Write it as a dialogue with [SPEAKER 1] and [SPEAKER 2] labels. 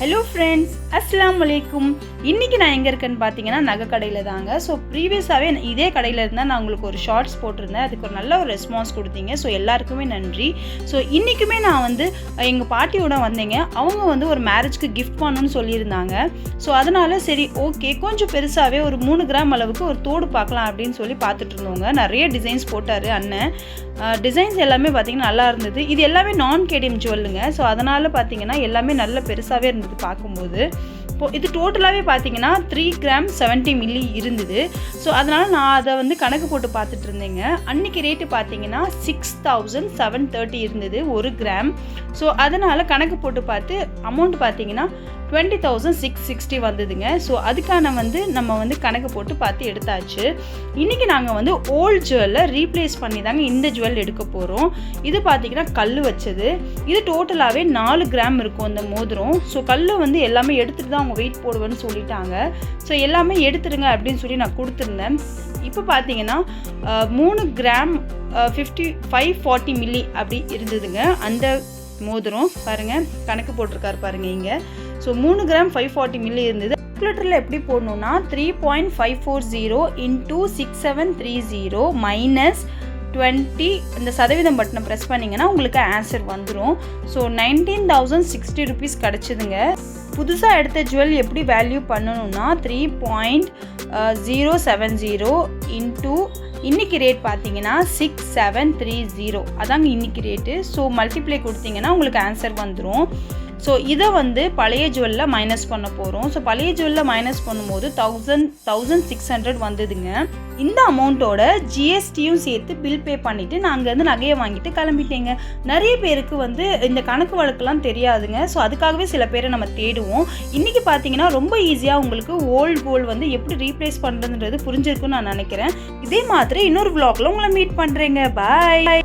[SPEAKER 1] Hello friends அஸ்லாம் வலைக்கும் இன்றைக்கி நான் எங்கே இருக்கேன்னு பார்த்தீங்கன்னா நகை கடையில் தாங்க. ஸோ ப்ரீவியஸாகவே இதே கடையில் இருந்தால் நான் உங்களுக்கு ஒரு ஷார்ட்ஸ் போட்டிருந்தேன். அதுக்கு ஒரு நல்ல ஒரு ரெஸ்பான்ஸ் கொடுத்தீங்க. ஸோ எல்லாருக்குமே நன்றி. ஸோ இன்றைக்குமே நான் வந்து எங்கள் பாட்டியோட வந்தேங்க. அவங்க வந்து ஒரு மேரேஜ்க்கு கிஃப்ட் பண்ணணும்னு சொல்லியிருந்தாங்க. ஸோ அதனால் சரி ஓகே கொஞ்சம் பெருசாகவே ஒரு மூணு கிராம் அளவுக்கு ஒரு தோடு பார்க்கலாம் அப்படின்னு சொல்லி பார்த்துட்டு இருந்தோங்க நிறைய டிசைன்ஸ் போட்டார் அண்ணன். டிசைன்ஸ் எல்லாமே பார்த்தீங்கன்னா நல்லா இருந்தது. இது எல்லாமே நான் கேடிஎம் ஜுவல்லுங்க ஸோ அதனால் பார்த்தீங்கன்னா எல்லாமே நல்ல பெருசாகவே இருந்தது. பார்க்கும்போது இப்போ இது டோட்டலாகவே பார்த்தீங்கன்னா த்ரீ கிராம் 70 மில்லி இருந்தது. ஸோ அதனால் நான் அதை வந்து கணக்கு போட்டு பார்த்துட்டு இருந்தேங்க. அன்னைக்கு ரேட்டு பார்த்தீங்கன்னா சிக்ஸ் தௌசண்ட் செவன் தேர்ட்டி இருந்தது ஒரு கிராம் ஸோ அதனால் கணக்கு போட்டு பார்த்து அமௌண்ட் பார்த்தீங்கன்னா டுவெண்ட்டி தௌசண்ட் சிக்ஸ் சிக்ஸ்டி வந்ததுங்க. ஸோ அதுக்கான வந்து நம்ம வந்து கணக்கு போட்டு பார்த்து எடுத்தாச்சு. இன்றைக்கி நாங்கள் வந்து ஓல்டு ஜுவல்லை ரீப்ளேஸ் பண்ணி தாங்க இந்த ஜுவல் எடுக்க போகிறோம் இது பார்த்தீங்கன்னா கல் வச்சது. இது டோட்டலாகவே நாலு கிராம் இருக்கும் அந்த மோதிரம். ஸோ கல் வந்து எல்லாமே எடுத்துகிட்டு தான் அவங்க வெயிட் போடுவேன்னு சொல்லிட்டாங்க. ஸோ எல்லாமே எடுத்துருங்க அப்படின்னு சொல்லி நான் கொடுத்துருந்தேன். இப்போ பார்த்தீங்கன்னா மூணு gram fifty five forty milli அப்படி இருந்ததுங்க. அந்த மோதிரம் பாருங்கள் கணக்கு போட்டிருக்காரு பாருங்கள் இங்கே. ஸோ மூணு கிராம் ஃபைவ் ஃபார்ட்டி மில்லி இருந்தது. கால்குலேட்டரில் எப்படி போடணும்னா three point five four zero into six seven three zero minus twenty இந்த சதவீதம் பட்டனை ப்ரெஸ் பண்ணிங்கன்னா உங்களுக்கு ஆன்சர் வந்துடும் so nineteen thousand sixty rupees கிடச்சிதுங்க. புதுசாக எடுத்த ஜுவல் எப்படி வேல்யூ பண்ணணும்னா three point zero seven zero into இன்றைக்கி ரேட் பார்த்தீங்கன்னா சிக்ஸ் செவன் த்ரீ ஜீரோ அதாங்க இன்னைக்கு ரேட்டு ஸோ மல்டிப்ளை கொடுத்தீங்கன்னா உங்களுக்கு ஆன்சர் வந்துடும் ஸோ இதை வந்து பழைய ஜுவல்ல மைனஸ் பண்ண போகிறோம் ஸோ பழைய ஜுவல்லில் மைனஸ் பண்ணும்போது தௌசண்ட் தௌசண்ட் சிக்ஸ் ஹண்ட்ரட் வந்ததுங்க. இந்த அமௌண்ட்டோட ஜிஎஸ்டியும் சேர்த்து பில் பே பண்ணிவிட்டு நான் அங்கேருந்து நகையை வாங்கிட்டு கிளம்பிட்டேங்க. நிறைய பேருக்கு வந்து இந்த கணக்கு வழக்கெல்லாம் தெரியாதுங்க. ஸோ அதுக்காகவே சில பேரை நம்ம தேடுவோம். இன்றைக்கி பார்த்தீங்கன்னா ரொம்ப ஈஸியாக உங்களுக்கு ஓல்டு கோல்டு வந்து எப்படி ரீப்ளேஸ் பண்ணுறதுன்றது புரிஞ்சிருக்குன்னு நான் நினைக்கிறேன். இதே மாதிரி இன்னொரு விளாகில் உங்களை மீட் பண்ணுறேங்க பாய்